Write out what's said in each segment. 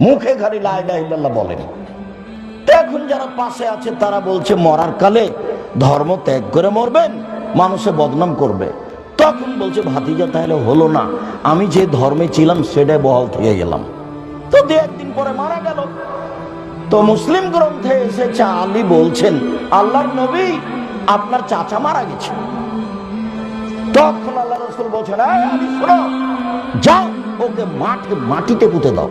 মুখে ঘাড়ি লাইল্লাহ বলেন। এখন যারা পাশে আছে, তারা বলছে, মরার কালে ধর্ম ত্যাগ করে মরবেন, মানুষে বদনাম করবে। তখন বলছে, ভাতিজা, তাহলে হলো না। আমি যে ধর্মে ছিলাম সেটাই বহাল থেকে গেলাম। তো দু একদিন পরে মারা গেল। তো মুসলিম গ্রন্থে এসেছে, আলী বলছেন, আল্লাহর নবী আপনার চাচা মারা গেছে। তখন আল্লাহ রসুল বলছেন, "এই আলী যাও, ওকে মাঠে, মাটিতে পুঁতে দাও।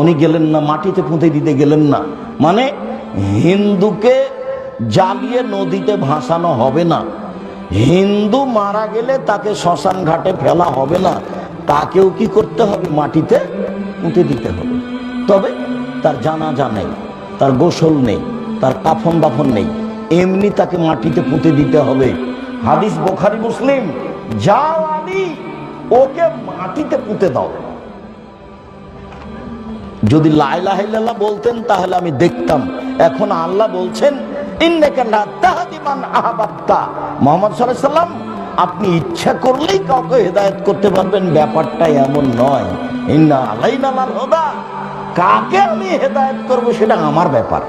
উনি গেলেন না, মাটিতে পুঁতে দিতে গেলেন না। মানে হিন্দুকে জ্বালিয়ে নদীতে ভাসানো হবে না। হিন্দু মারা গেলে তাকে শ্মশান ঘাটে ফেলা হবে না। তাকেও কি করতে হবে? মাটিতে পুঁতে দিতে হবে। তবে তার জানাজা নেই, তার গোসল নেই, তার কাফন দাফন নেই। এমনি তাকে মাটিতে পুঁতে দিতে হবে। হাদিস বোখারি মুসলিম, যাও আলী ওকে মাটিতে পুঁতে দাও। যদি লাইলাহিল্লাহ বলতেন, তাহলে আমি দেখতাম। এখন আল্লাহ বলছেন মোহাম্মদ আপনি ইচ্ছা করলেই কাউকে হেদায়ত করতে পারবেন, ব্যাপারটা এমন নয়। ইন্না কাকে আমি হেদায়ত করব, সেটা আমার ব্যাপার।